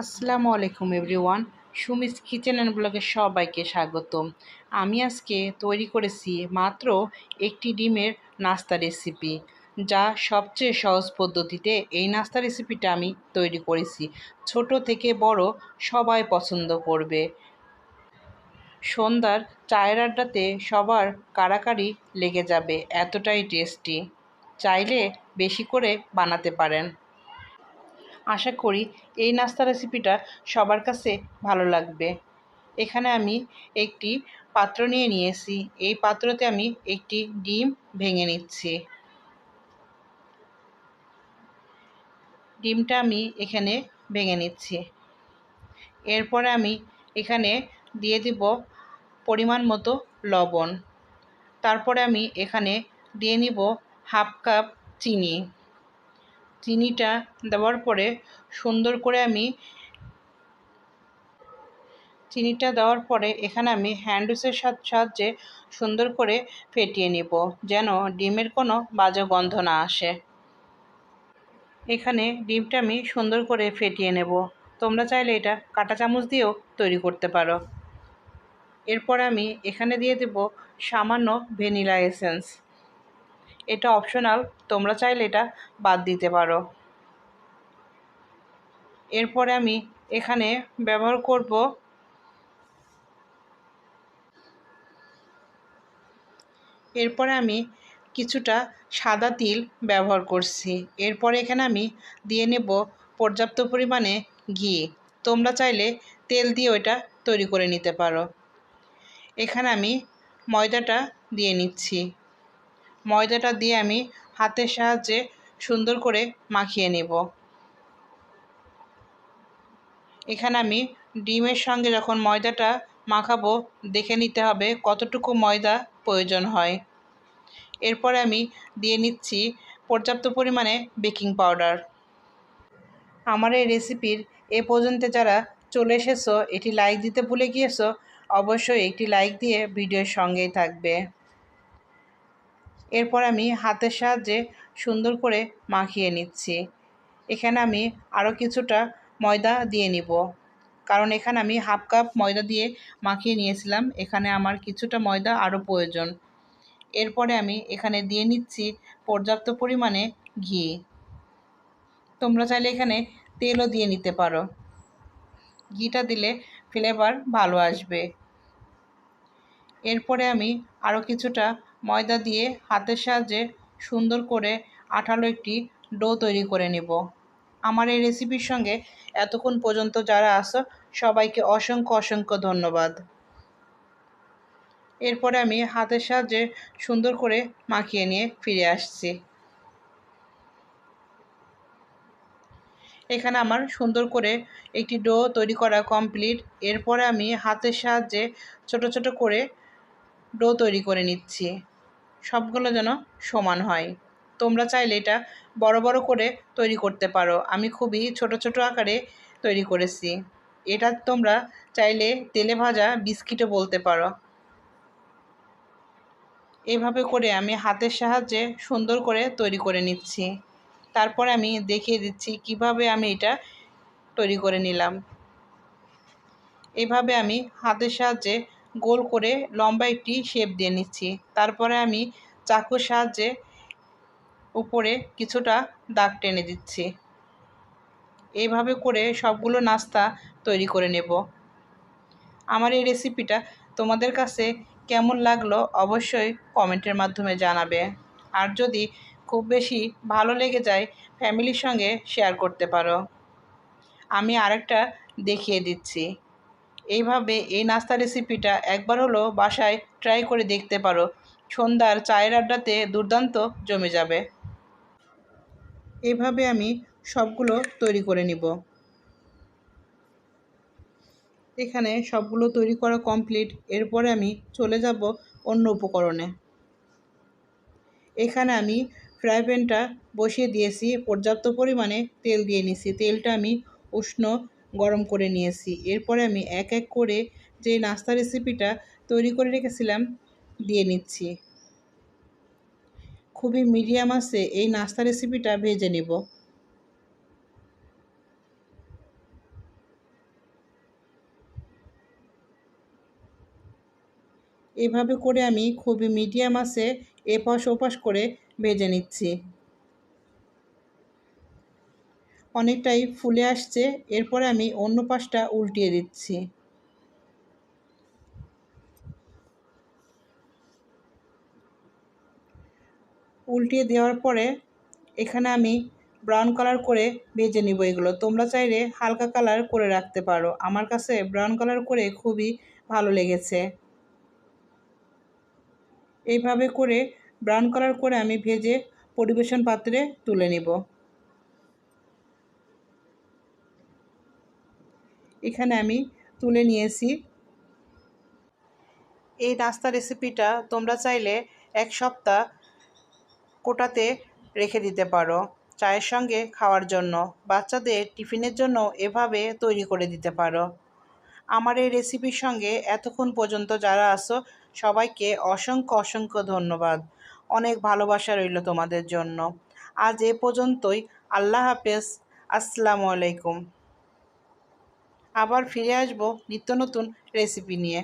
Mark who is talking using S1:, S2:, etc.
S1: আসসালামু আলাইকুম everyone. Sumi's kitchen and ব্লগে সবাইকে স্বাগতম। আমি আজকে তৈরি করেছি মাত্র একটি ডিমের নাস্তা রেসিপি, যা সবচেয়ে সহজ পদ্ধতিতে এই নাস্তা রেসিপিটা আমি তৈরি করেছি। ছোট থেকে বড় সবাই পছন্দ করবে। সন্ধ্যার চায়ের আড্ডাতে সবার কারাকারি লেগে যাবে, এতটাই টেস্টি। চাইলে বেশি করে বানাতে পারেন। আশা করি এই নাস্তা রেসিপিটা সবার কাছে ভালো লাগবে। এখানে আমি একটি পাত্র নিয়ে নিয়েছি। এই পাত্রতে আমি একটি ডিম ভেঙে নিচ্ছি। ডিমটা আমি এখানে ভেঙে নিচ্ছি। এরপরে আমি এখানে দিয়ে দিব পরিমাণ মতো লবণ। তারপরে আমি এখানে দিয়ে নিব হাফ কাপ চিনি। চিনিটা দেওয়ার পরে সুন্দর করে আমি চিনিটা দেওয়ার পরে এখানে আমি হ্যান্ডউসের সাহায্যে সুন্দর করে ফেটিয়ে নিব যেন ডিমের কোনো বাজে গন্ধ না আসে। এখানে ডিমটা আমি সুন্দর করে ফেটিয়ে নেব। তোমরা চাইলে এটা কাঁটা চামচ দিয়েও তৈরি করতে পারো। এরপর আমি এখানে দিয়ে দেব সামান্য ভ্যানিলা এসেন্স। এটা অপশনাল তোমরা চাইলে এটা বাদ দিতে পারো। এরপরে আমি এখানে ব্যবহার করব এরপরে আমি কিছুটা সাদা তিল ব্যবহার করছি। এরপরে এখানে আমি দিয়ে নেব পর্যাপ্ত পরিমাণে ঘি। তোমরা চাইলে তেল দিয়ে ওইটা তৈরি করে নিতে পারো। এখানে আমি ময়দাটা দিয়ে নিচ্ছি। ময়দাটা দিয়ে আমি হাতের সাহায্যে সুন্দর করে মাখিয়ে নেব। এখানে আমি ডিমের সঙ্গে যখন ময়দাটা মাখাবো, দেখে নিতে হবে কতটুকু ময়দা প্রয়োজন হয়। এরপরে আমি দিয়ে নিচ্ছি পর্যাপ্ত পরিমাণে বেকিং পাউডার। আমার এই রেসিপির এ পর্যন্ত যারা চলে এসেছ, এটি লাইক দিতে ভুলে গিয়েছো, অবশ্যই একটি লাইক দিয়ে ভিডিওর সঙ্গেই থাকবে। এরপর আমি হাতের সাহায্যে সুন্দর করে মাখিয়ে নিচ্ছি। এখানে আমি আরও কিছুটা ময়দা দিয়ে নিব। কারণ এখানে আমি হাফ কাপ ময়দা দিয়ে মাখিয়ে নিয়েছিলাম। এখানে আমার কিছুটা ময়দা আরও প্রয়োজন। এরপরে আমি এখানে দিয়ে নিচ্ছি পর্যাপ্ত পরিমাণে ঘি। তোমরা চাইলে এখানে তেলও দিয়ে নিতে পারো। ঘিটা দিলে ফ্লেভার ভালো আসবে। এরপরে আমি আরও কিছুটা ময়দা দিয়ে হাতের সাহায্যে সুন্দর করে আঠালো একটি ডো তৈরি করে নেব। আমার এই রেসিপির সঙ্গে এতক্ষণ পর্যন্ত যারা আসো সবাইকে অসংখ্য অসংখ্য ধন্যবাদ। এরপরে আমি হাতের সাহায্যে সুন্দর করে মাখিয়ে নিয়ে ফিরে আসছি। এখানে আমার সুন্দর করে একটি ডো তৈরি করা কমপ্লিট। এরপরে আমি হাতের সাহায্যে ছোট ছোট করে ডো তৈরি করে নিচ্ছি। সবগুলো যেন সমান হয়। তোমরা চাইলে এটা বড় বড় করে তৈরি করতে পারো। আমি খুবই ছোট ছোট আকারে তৈরি করেছি। এটা তোমরা চাইলে তেলে ভাজা বিস্কিটও বলতে পারো। এভাবে করে আমি হাতের সাহায্যে সুন্দর করে তৈরি করে নিচ্ছি। তারপর আমি দেখিয়ে দিচ্ছি কীভাবে আমি এটা তৈরি করে নিলাম। এভাবে আমি হাতের সাহায্যে গোল করে লম্বা একটি শেপ দিয়ে নিচ্ছি। তারপরে আমি চাকুর সাহায্যে উপরে কিছুটা দাগ টেনে দিচ্ছি। এইভাবে করে সবগুলো নাস্তা তৈরি করে নেব। আমার এই রেসিপিটা তোমাদের কাছে কেমন লাগল অবশ্যই কমেন্টের মাধ্যমে জানাবে। আর যদি খুব বেশি ভালো লেগে যায় ফ্যামিলির সঙ্গে শেয়ার করতে পারো। আমি আরেকটা দেখিয়ে দিচ্ছি। এইভাবে এই নাস্তা রেসিপিটা একবার হলো বাসায় ট্রাই করে দেখতে পারো। সন্ধ্যার চায়ের আড্ডাতে দুর্দান্ত জমে যাবে। এভাবে আমি সবগুলো তৈরি করে নিব। এখানে সবগুলো তৈরি করা কমপ্লিট এরপরে আমি চলে যাব অন্য উপকরণে। এখানে আমি ফ্রাই প্যানটা বসিয়ে দিয়েছি, পর্যাপ্ত পরিমাণে তেল দিয়ে নিছি। তেলটা আমি উষ্ণ গরম করে নিয়েছি। এরপরে আমি এক এক করে যে নাস্তা রেসিপিটা তৈরি করে রেখেছিলাম, দিয়ে নিচ্ছি। খুবই মিডিয়াম আছে, এই নাস্তা রেসিপিটা ভেজে নেব। এভাবে করে আমি খুবই মিডিয়াম আছে, এপাশ ওপাশ করে ভেজে নিচ্ছি। অনেকটাই ফুলে আসছে, এরপরে আমি অন্য পাশটা উল্টিয়ে দিচ্ছি। উল্টিয়ে দেওয়ার পরে এখানে আমি ব্রাউন কালার করে ভেজে নিব এগুলো। তোমরা চাইলে হালকা কালার করে রাখতে পারো। আমার কাছে ব্রাউন কালার করে খুবই ভালো লেগেছে। এইভাবে করে ব্রাউন কালার করে আমি ভেজে পরিবেশন পাত্রে তুলে নিব। এখানে আমি তুলে নিয়েছি। এই নাস্তা রেসিপিটা তোমরা চাইলে এক সপ্তাহ কোটাতে রেখে দিতে পারো চায়ের সঙ্গে খাওয়ার জন্য। বাচ্চাদের টিফিনের জন্য এভাবে তৈরি করে দিতে পারো। আমার এই রেসিপির সঙ্গে এতক্ষণ পর্যন্ত যারা আসো সবাইকে অসংখ্য অসংখ্য ধন্যবাদ। অনেক ভালোবাসা রইল তোমাদের জন্য। আজ এ পর্যন্তই। আল্লাহ হাফেজ। আসসালামু আলাইকুম। আবার ফিরে আসব নিত্য নতুন রেসিপি নিয়ে।